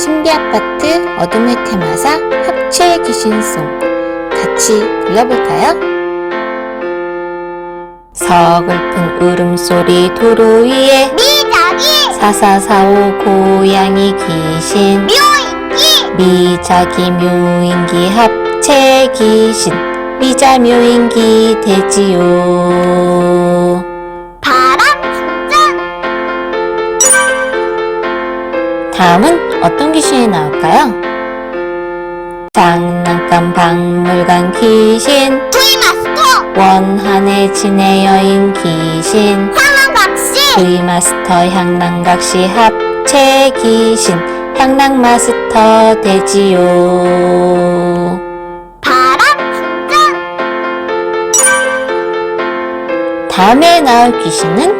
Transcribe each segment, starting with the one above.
신비아파트 어둠의 테마사 합체 귀신송. 같이 불러볼까요? 서글픈 울음소리 도로 위에 미자기 사사사오 고양이 귀신. 묘인기 미자기 묘인기 합체 귀신. 미자 묘인기 되지요. 바람 풍전 다음은 어떤 귀신이 나올까요? 장난감 박물관 귀신 토이마스터! 원한의 진의 여인 귀신 황원각시! V마스터 향랑각시 합체 귀신 향랑마스터 되지요. 바람 다음에 나올 귀신은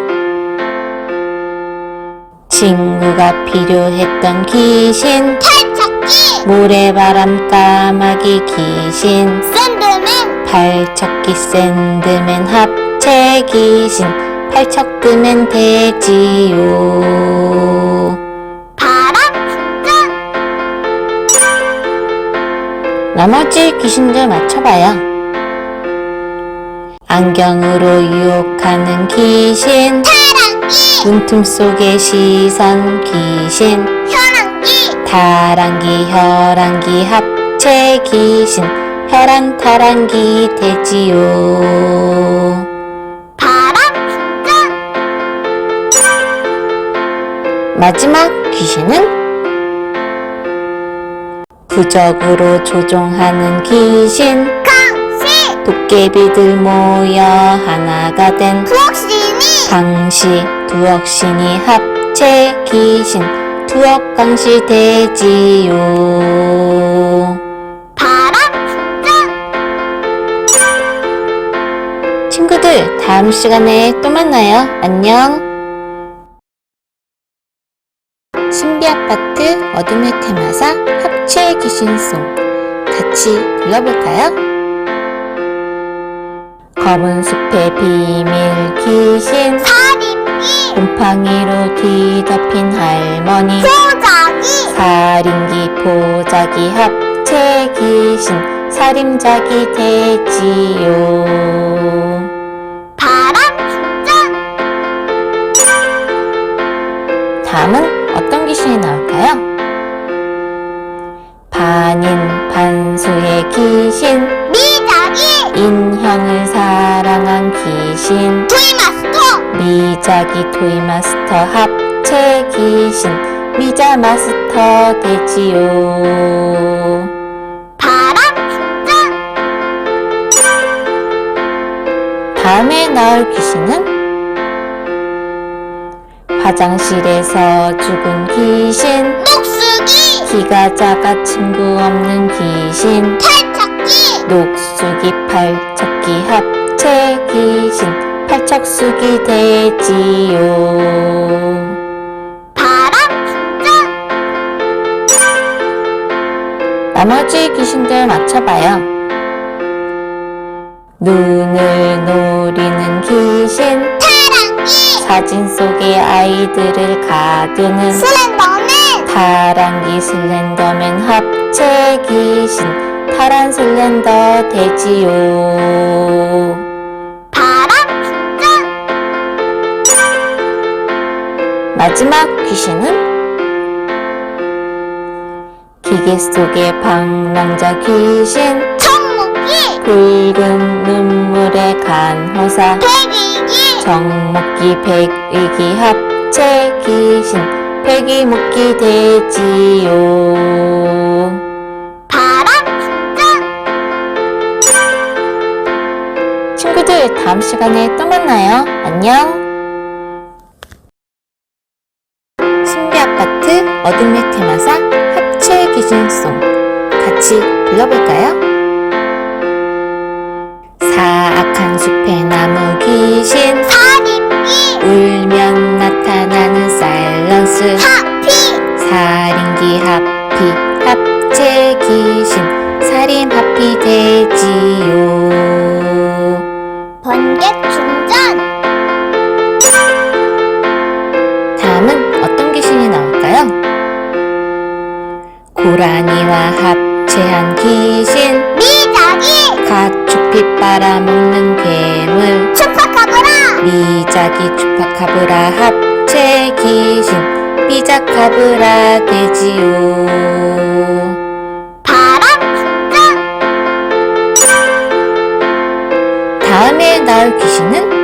친구가 필요했던 귀신. 탈착기! 모래바람 까마귀 귀신. 샌드맨! 팔척기 샌드맨 합체 귀신. 팔척드맨 되지요. 바람 풍전 나머지 귀신들 맞춰봐요. 안경으로 유혹하는 귀신. 타랑기 문틈 속의 시선 귀신 현황기. 다랑기 혈안기 합체 귀신 혈안 타랑기 되지요. 바람 풍전 마지막 귀신은 부적으로 조종하는 귀신. 강시 도깨비들 모여 하나가 된 부엌신이. 강시 두억신이 합체 귀신 두억강시 되지요. 바람 풍전 친구들 다음 시간에 또 만나요. 안녕. 신비아파트 어둠의 테마사 합체 귀신송 같이 불러볼까요? 검은 숲의 비밀 귀신 곰팡이로 뒤덮인 할머니. 소자기. 살인기 포자기 합체 귀신. 살인자기 되지요. 바람 풍전. 다음은 어떤 귀신이 나올까요? 반인 반수의 귀신. 미자기 인형을 사랑한 귀신 미자기 토이마스터 합체 귀신 미자 마스터 되지요. 다음에 나올 귀신은? 화장실에서 죽은 귀신. 녹수기! 키가 작아 친구 없는 귀신. 탈착기! 녹수기 팔척기 합체 귀신 팔척수기 되지요. 바람 풍전 나머지 귀신들 맞춰봐요. 눈을 노리는 귀신. 타랑기 사진 속의 아이들을 가두는. 슬렌더맨! 타랑기 슬렌더맨 합체 귀신. 타란 슬렌더 되지요 마지막 귀신은 기계 속의 방랑자 귀신. 청목기 붉은 눈물의 간호사. 백이기! 정목기 백의기 합체 귀신. 백이목기 되지요. 바람 친구들 다음 시간에 또 만나요. 안녕 어둠의 테마사 합체 귀신송 같이 불러볼까요? 사악한 숲의 나무 귀신 살인기 울면 나타나는 사일런스 하피! 살인기 하피 합체 귀신 살인 하피 되지요. 번개 충전! 다음은 고라니와 합체한 귀신. 미자기 가축피 빨아먹는 괴물. 슈퍼카브라! 미자기 추파카브라 합체 귀신. 삐자카브라 되지요. 다음에 나올 귀신은?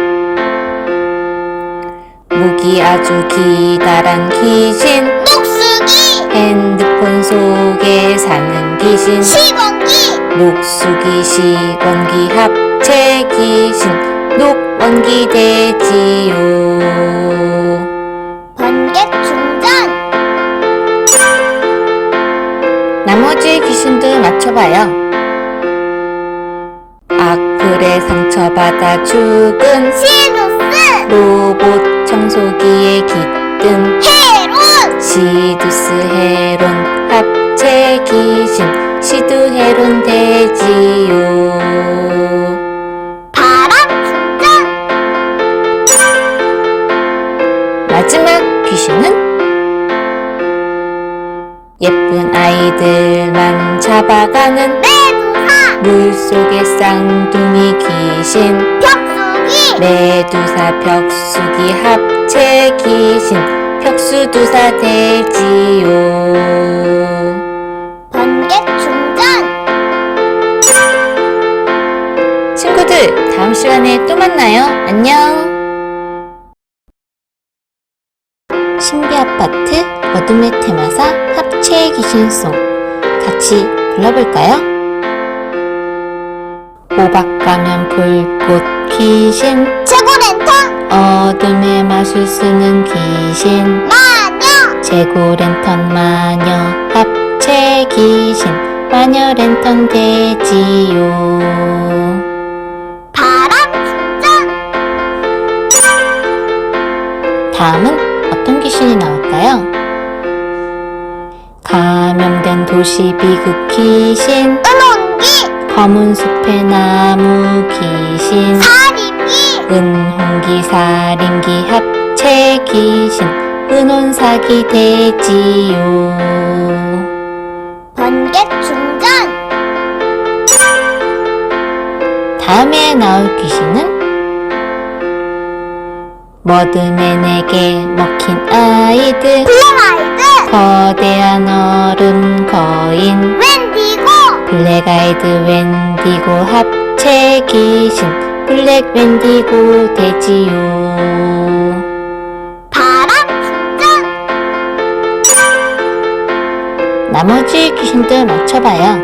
목이 아주 기다란 귀신. 녹수기! 핸드폰 속에 사는 귀신. 시공기. 녹수기 시건기 합체 귀신. 녹원기 되지요. 번개 충전. 나머지 귀신도 맞춰봐요. 악플에 상처받아 죽은 시누스. 로봇 청소기에 깃든 헤론 시두스 헤론 합체 귀신 시두헤론 되지요. 바람 충전! 마지막 귀신은 예쁜 아이들만 잡아가는 메두사! 물속의 쌍둥이 귀신. 벽수기! 메두사 벽수기 합체 귀신. 벽수두사 되지요 만나요. 안녕. 신비 아파트 어둠의 테마사 합체 귀신송. 같이 불러볼까요? 호박 가면 불꽃 귀신. 최고 랜턴 어둠의 마술 쓰는 귀신. 마녀! 재고 랜턴 마녀 합체 귀신. 마녀 랜턴 되지요 다음은 어떤 귀신이 나올까요? 감염된 도시 비극 귀신. 은혼기. 검은 숲의 나무 귀신. 사림기. 은홍기 살인기 합체 귀신. 은혼사기 되지요. 번개 충전. 다음에 나올 귀신은 머드맨에게 먹힌 아이들. 블랙아이드 거대한 얼음 거인. 웬디고. 블랙아이드 웬디고 합체 귀신. 블랙 웬디고 되지요. 바람 충전. 나머지 귀신들 맞춰봐요.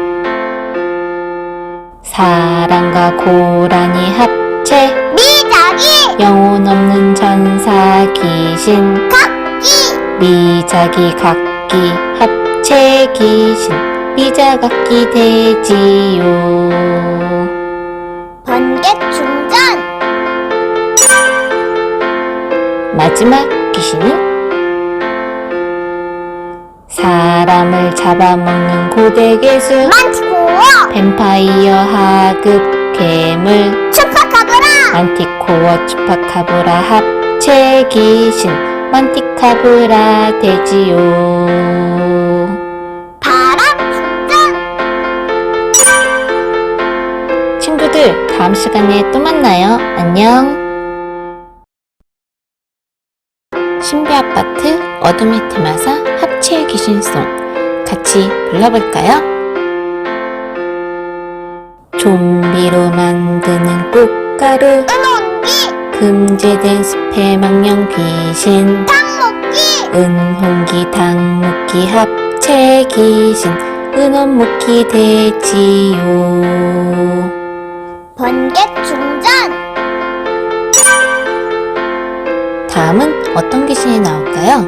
사람과 고라니 합체. 미자기 영혼 없는 전사 귀신. 각기. 미자기 각기 합체 귀신. 미자각기 되지요. 번개 충전. 마지막 귀신은 사람을 잡아먹는 고대 괴수. 만티코어 뱀파이어 하급 괴물. 슈퍼카브라. 만티 코어 추파카브라 합체 귀신 만티카브라 되지요. 바람 충전! 친구들 다음 시간에 또 만나요. 안녕. 신비 아파트 어둠의 테마사 합체 귀신송 같이 불러볼까요? 좀비로 만드는 꽃가루 은혼기! 금지된 숲의 망령 귀신. 탕목기! 은홍기 당목기 합체 귀신. 은원목기 되지요. 번개 충전! 다음은 어떤 귀신이 나올까요?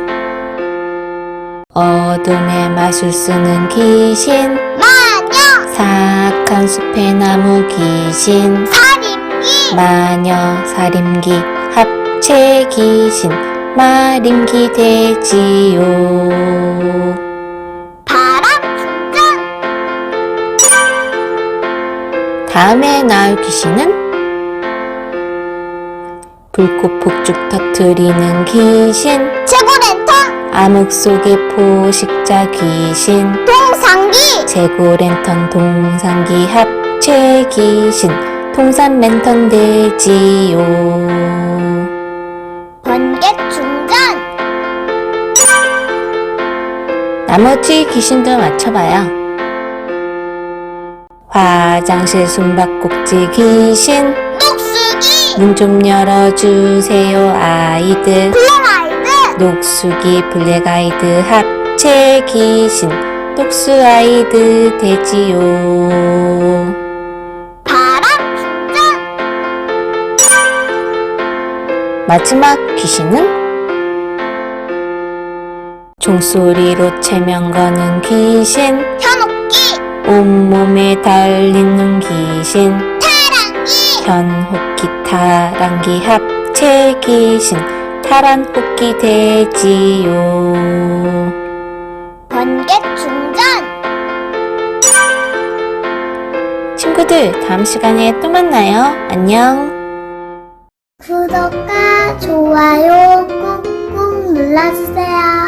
어둠의 마술 쓰는 귀신. 마녀! 사악한 숲의 나무 귀신. 사림기 마녀 사림기 합체 귀신 마림기 되지요. 바람 충전 다음에 나올 귀신은? 불꽃 폭죽 터트리는 귀신. 최고 랜턴. 암흑 속의 포식자 귀신. 동상기. 재고 랜턴 동상기 합체 귀신 통산 랜턴 되지요. 번개 충전! 나머지 귀신도 맞춰봐요. 화장실 숨바꼭질 귀신. 녹수기! 문 좀 열어주세요 아이들. 블랙아이드 녹수기 블랙아이드 합체 귀신. 녹수 아이드 되지요 마지막 귀신은? 종소리로 체면 거는 귀신. 현옥기. 온몸에 달리는 귀신. 타랑기. 현호끼 타랑기 합체 귀신. 타란 호끼 되지요. 번개 충전. 친구들 다음 시간에 또 만나요. 안녕 구독과 좋아요 꾹꾹 눌러주세요.